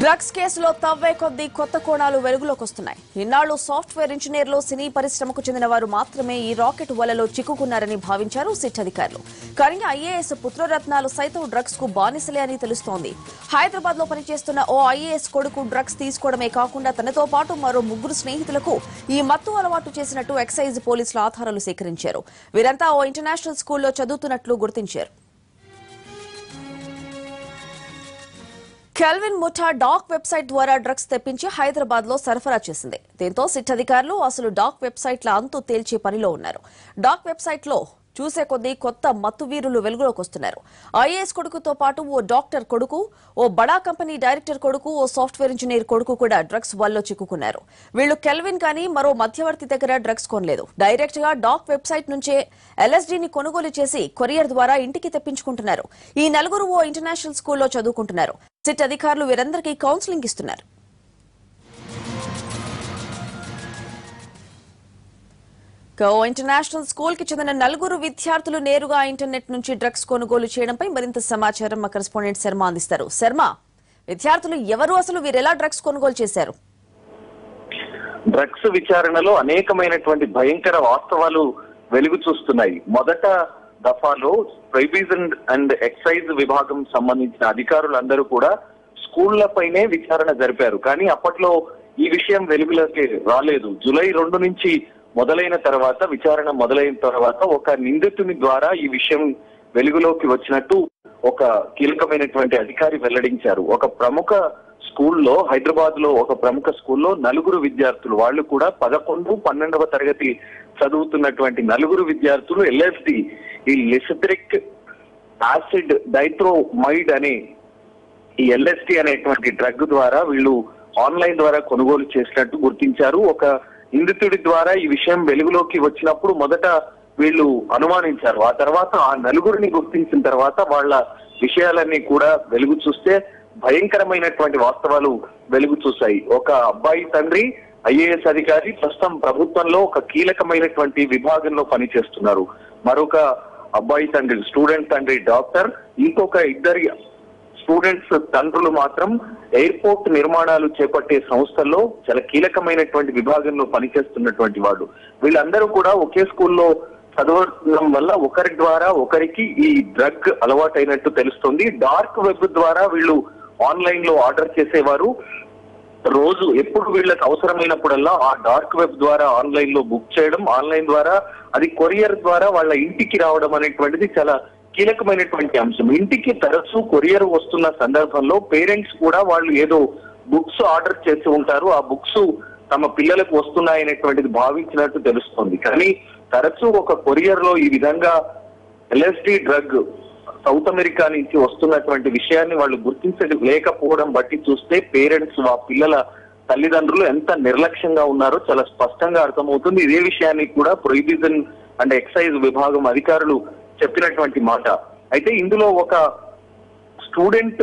Drugs కేసులో తవ్వే కొద్దీ కొత్త కోణాలు వెలుగులోకి వస్తున్నాయి ఇన్నాళ్ళు సాఫ్ట్వేర్ ఇంజనీర్లు సినీ పరిశ్రమకు చెందిన వారు మాత్రమే ఈ రాకెట్ వలలో చిక్కుకున్నారని భావించారు సిట్ అధికారులు. కానీ ఐఏఎస్ పుత్రరత్నాలు సైతం డ్రగ్స్కు బానిసలే అని తెలుస్తోంది. హైదరాబాద్లో పనిచేస్తున్న ఓ ఐఏఎస్ కొడుకు డ్రగ్స్ తీసుకోవడమే కాకుండా తనతో పాటు మరో ముగ్గురు స్నేహితులకు ఈ మత్తు అలవాటు చేసినట్టు ఎక్సైజ్ పోలీసులు ఆధారాలు సేకరించారు. వీరంతా ఓ ఇంటర్నేషనల్ స్కూల్లో చదువుతున్నట్లు గుర్తించారు. కెల్విన్ ముఠా డాక్ వెబ్సైట్ ద్వారా డ్రగ్స్ తెప్పించి హైదరాబాద్లో సరఫరా చేసింది. దీంతో సిట్ అధికారులు అసలు డాక్ వెబ్సైట్ల అంతు తేల్చే పనిలో ఉన్నారు. డాక్ వెబ్సైట్లో చూసే కొద్దీ కొత్త మత్తు వీరులు వెలుగులోకి వస్తున్నారు. ఐఏఎస్ కొడుకుతో పాటు ఓ డాక్టర్ కొడుకు ఓ బడా కంపెనీ డైరెక్టర్ కొడుకు ఓ సాఫ్ట్వేర్ ఇంజనీర్ కొడుకు కూడా డ్రగ్స్ వల్లో చిక్కుకున్నారు. వీళ్ళు కెల్విన్ కానీ మరో మధ్యవర్తి దగ్గర డ్రగ్స్ కొనలేదు. డైరెక్ట్గా డాక్ వెబ్సైట్ నుంచే ఎల్ఎస్డీని కొనుగోలు చేసి కొరియర్ ద్వారా ఇంటికి తెప్పించుకుంటున్నారు. ఈ నలుగురు ఓ ఇంటర్నేషనల్ స్కూల్లో చదువుకుంటున్నారు. సిట్ అధికారులు వీరందరికీ కౌన్సిలింగ్ ఇస్తున్నారు. గో ఇంటర్నేషనల్ స్కూల్కి చెందిన నలుగురు విద్యార్థులు నేరుగా ఇంటర్నెట్ నుంచి డ్రగ్స్ కొనుగోలు చేయడంపై మరింత సమాచారం మా కరెస్పాండెంట్ శర్మ అందిస్తారు. శర్మ విద్యార్థులు ఎవరు అసలు? వీరెలా డ్రగ్స్ కొనుగోలు చేశారు? డ్రగ్స్ విచారణలో అనేకమైనటువంటి భయంకర వాస్తవాలు వెలుగు చూస్తున్నాయి. మొదట దఫాలో ప్రైబీజన్ అండ్ ఎక్సైజ్ విభాగం సంబంధించిన అధికారులందరూ కూడా స్కూళ్ళపైనే విచారణ జరిపారు. కానీ అప్పట్లో ఈ విషయం వెలుగులోకి రాలేదు. జూలై రెండు నుంచి మొదలైన తర్వాత విచారణ మొదలైన తర్వాత ఒక నిందితుని ద్వారా ఈ విషయం వెలుగులోకి వచ్చినట్టు ఒక కీలకమైనటువంటి అధికారి వెల్లడించారు. ఒక ప్రముఖ స్కూల్లో హైదరాబాద్లో ఒక ప్రముఖ స్కూల్లో నలుగురు విద్యార్థులు వాళ్ళు కూడా పదకొండు పన్నెండవ తరగతి చదువుతున్నటువంటి నలుగురు విద్యార్థులు ఎల్ఎస్డి ఈ లిసిథ్రిక్ యాసిడ్ డైట్రోమైడ్ అనే ఈ ఎల్ఎస్టి అనేటువంటి డ్రగ్ ద్వారా వీళ్ళు ఆన్లైన్ ద్వారా కొనుగోలు చేసినట్టు గుర్తించారు. ఒక నిందితుడి ద్వారా ఈ విషయం వెలుగులోకి వచ్చినప్పుడు మొదట వీళ్ళు అనుమానించారు. ఆ తర్వాత ఆ నలుగురిని గుర్తించిన తర్వాత వాళ్ళ విషయాలన్నీ కూడా వెలుగు చూస్తే భయంకరమైనటువంటి వాస్తవాలు వెలుగు చూశాయి. ఒక అబ్బాయి తండ్రి ఐఏఎస్ అధికారి ప్రస్తుతం ప్రభుత్వంలో ఒక కీలకమైనటువంటి విభాగంలో పనిచేస్తున్నారు. మరొక అబ్బాయి తండ్రి స్టూడెంట్ తండ్రి డాక్టర్ ఇంకొక ఇద్దరి స్టూడెంట్స్ తండ్రులు మాత్రం ఎయిర్పోర్ట్ నిర్మాణాలు చేపట్టే సంస్థల్లో చాలా కీలకమైనటువంటి విభాగంలో పనిచేస్తున్నటువంటి వాడు. వీళ్ళందరూ కూడా ఒకే స్కూల్లో చదవడం వల్ల ఒకరి ద్వారా ఒకరికి ఈ డ్రగ్ అలవాటైనట్టు తెలుస్తుంది. డార్క్ వెబ్ ద్వారా వీళ్ళు ఆన్లైన్లో ఆర్డర్ చేసేవారు. రోజు ఎప్పుడు వీళ్ళకి అవసరమైనప్పుడల్లా ఆ డార్క్ వెబ్ ద్వారా ఆన్లైన్లో బుక్ చేయడం ఆన్లైన్ ద్వారా అది కొరియర్ ద్వారా వాళ్ళ ఇంటికి రావడం అనేటువంటిది చాలా కీలకమైనటువంటి అంశం. ఇంటికి తరచు కొరియర్ వస్తున్న సందర్భంలో పేరెంట్స్ కూడా వాళ్ళు ఏదో బుక్స్ ఆర్డర్ చేసి ఉంటారు. ఆ బుక్స్ తమ పిల్లలకు వస్తున్నాయనేటువంటిది భావించినట్టు తెలుస్తుంది. కానీ తరచూ ఒక కొరియర్లో ఈ విధంగా ఎల్ఎస్డి డ్రగ్ సౌత్ అమెరికా నుంచి వస్తున్నటువంటి విషయాన్ని వాళ్ళు గుర్తించలేకపోవడం బట్టి చూస్తే పేరెంట్స్ ఆ పిల్లల తల్లిదండ్రులు ఎంత నిర్లక్ష్యంగా ఉన్నారో చాలా స్పష్టంగా అర్థమవుతుంది. ఇదే విషయాన్ని కూడా ప్రొహిబిజన్ అండ్ ఎక్సైజ్ విభాగం అధికారులు చెప్పినటువంటి మాట. అయితే ఇందులో ఒక స్టూడెంట్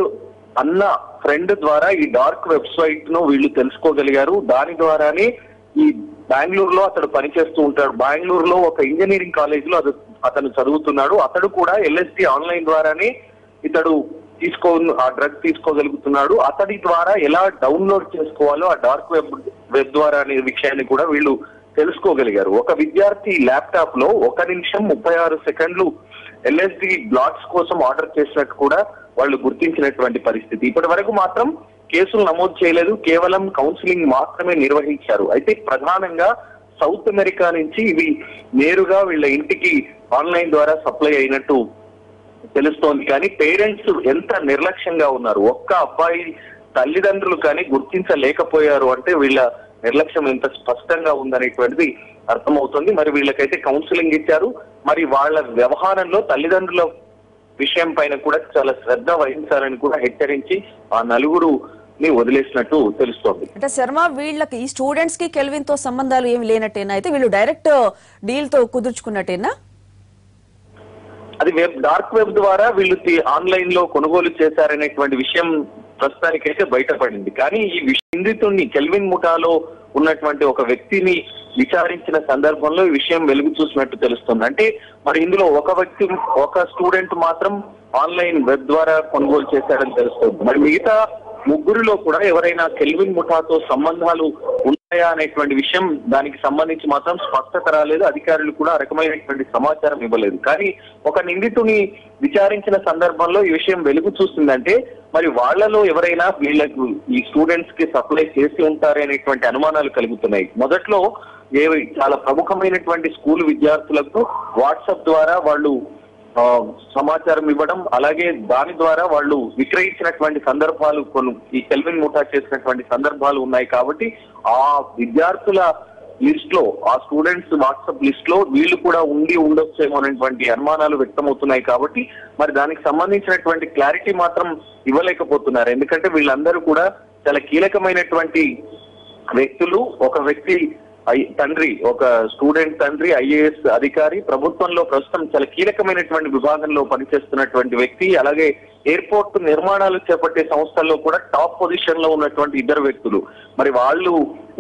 అన్న ఫ్రెండ్ ద్వారా ఈ డార్క్ వెబ్సైట్ను వీళ్ళు తెలుసుకోగలిగారు. దాని ద్వారానే ఈ బెంగళూరులో అతడు పనిచేస్తూ ఉంటాడు. బెంగళూరులో ఒక ఇంజనీరింగ్ కాలేజ్లో అది అతను చదువుతున్నాడు. అతడు కూడా ఎల్ఎస్డి ఆన్లైన్ ద్వారానే ఇతడు తీసుకో ఆ డ్రగ్ తీసుకోగలుగుతున్నాడు. అతడి ద్వారా ఎలా డౌన్లోడ్ చేసుకోవాలో ఆ డార్క్ వెబ్ వెబ్ ద్వారా అనే విషయాన్ని కూడా వీళ్ళు తెలుసుకోగలిగారు. ఒక విద్యార్థి ల్యాప్టాప్లో ఒక నిమిషం ముప్పై ఆరు సెకండ్లు ఎల్ఎస్డి బ్లాక్స్ కోసం ఆర్డర్ చేసినట్టు కూడా వాళ్ళు గుర్తించినటువంటి పరిస్థితి. ఇప్పటి వరకు మాత్రం కేసులు నమోదు చేయలేదు. కేవలం కౌన్సిలింగ్ మాత్రమే నిర్వహించారు. అయితే ప్రధానంగా సౌత్ అమెరికా నుంచి ఇవి నేరుగా వీళ్ళ ఇంటికి ఆన్లైన్ ద్వారా సప్లై అయినట్టు తెలుస్తోంది. కానీ పేరెంట్స్ ఎంత నిర్లక్ష్యంగా ఉన్నారు? ఒక్క అబ్బాయి తల్లిదండ్రులు కానీ గుర్తించలేకపోయారు అంటే వీళ్ళ నిర్లక్ష్యం ఎంత స్పష్టంగా ఉందనేటువంటిది అర్థమవుతుంది. మరి వీళ్ళకైతే కౌన్సిలింగ్ ఇచ్చారు. మరి వాళ్ళ వ్యవహారంలో తల్లిదండ్రుల విషయం పైన కూడా చాలా శ్రద్ధ వహించాలని కూడా హెచ్చరించి ఆ నలుగురు నలుగురుని వదిలేసినట్టు తెలుస్తోంది. అంటే శర్మ వీళ్ళకి ఈ స్టూడెంట్స్కి కెల్విన్తో సంబంధాలు ఏమి లేనట్టేనా? అయితే వీళ్ళు డైరెక్ట్ డీల్తో కుదుర్చుకున్నట్టేనా? అది వెబ్ డార్క్ వెబ్ ద్వారా వీళ్ళు తి- ఆన్లైన్లో కొనుగోలు చేశారనేటువంటి విషయం ప్రస్తుతానికైతే బయటపడింది. కానీ ఈ విష- నిందితుడిని కెల్విన్ ముఠాలో ఉన్నటువంటి ఒక వ్యక్తిని విచారించిన సందర్భంలో ఈ విషయం వెలుగు చూసినట్టు తెలుస్తుంది. అంటే మరి ఇందులో ఒక వ్యక్తి ఒక స్టూడెంట్ మాత్రం ఆన్లైన్ వెబ్ ద్వారా కొనుగోలు చేశాడని తెలుస్తుంది. మరి మిగతా ముగ్గురిలో కూడా ఎవరైనా కెల్విన్ ముఠాతో సంబంధాలు ఉన్నాయా అనేటువంటి విషయం దానికి సంబంధించి మాత్రం స్పష్టత రాలేదు. అధికారులు కూడా ఆ రకమైనటువంటి సమాచారం ఇవ్వలేదు. కానీ ఒక నిందితుని విచారించిన సందర్భంలో ఈ విషయం వెలుగు చూస్తుందంటే మరి వాళ్ళలో ఎవరైనా వీళ్ళకు ఈ స్టూడెంట్స్కి సప్లై చేసి ఉంటారనేటువంటి అనుమానాలు కలుగుతున్నాయి. మొదట్లో ఏ చాలా ప్రముఖమైనటువంటి స్కూల్ విద్యార్థులకు వాట్సాప్ ద్వారా వాళ్ళు సమాచారం ఇవ్వడం అలాగే దాని ద్వారా వాళ్ళు విక్రయించినటువంటి సందర్భాలు కొన్ని ఈ కెల్విన్ ముఠా చేసినటువంటి సందర్భాలు ఉన్నాయి కాబట్టి ఆ విద్యార్థుల లిస్ట్లో ఆ స్టూడెంట్స్ వాట్సాప్ లిస్ట్లో వీళ్ళు కూడా ఉండి ఉండొచ్చేమో అనేటువంటి అనుమానాలు వ్యక్తమవుతున్నాయి కాబట్టి మరి దానికి సంబంధించినటువంటి క్లారిటీ మాత్రం ఇవ్వలేకపోతున్నారు. ఎందుకంటే వీళ్ళందరూ కూడా చాలా కీలకమైనటువంటి వ్యక్తులు. ఒక వ్యక్తి తండ్రి ఒక స్టూడెంట్ తండ్రి ఐఏఎస్ అధికారి ప్రభుత్వంలో ప్రస్తుతం చాలా కీలకమైనటువంటి విభాగంలో పనిచేస్తున్నటువంటి వ్యక్తి అలాగే ఎయిర్పోర్ట్ నిర్మాణాలు చేపట్టే సంస్థల్లో కూడా టాప్ పొజిషన్లో ఉన్నటువంటి ఇద్దరు వ్యక్తులు. మరి వాళ్ళు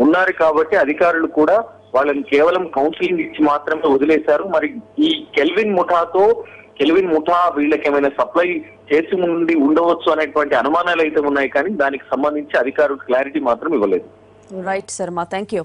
ఉన్నారు కాబట్టి అధికారులు కూడా వాళ్ళని కేవలం కౌన్సిలింగ్ ఇచ్చి మాత్రమే వదిలేశారు. మరి ఈ కెల్విన్ ముఠాతో కెల్విన్ ముఠా వీళ్ళకి ఏమైనా సప్లై చేసి ఉండి ఉండవచ్చు అనేటువంటి అనుమానాలు అయితే ఉన్నాయి కానీ దానికి సంబంధించి అధికారులు క్లారిటీ మాత్రం ఇవ్వలేదు. Right Sharma thank you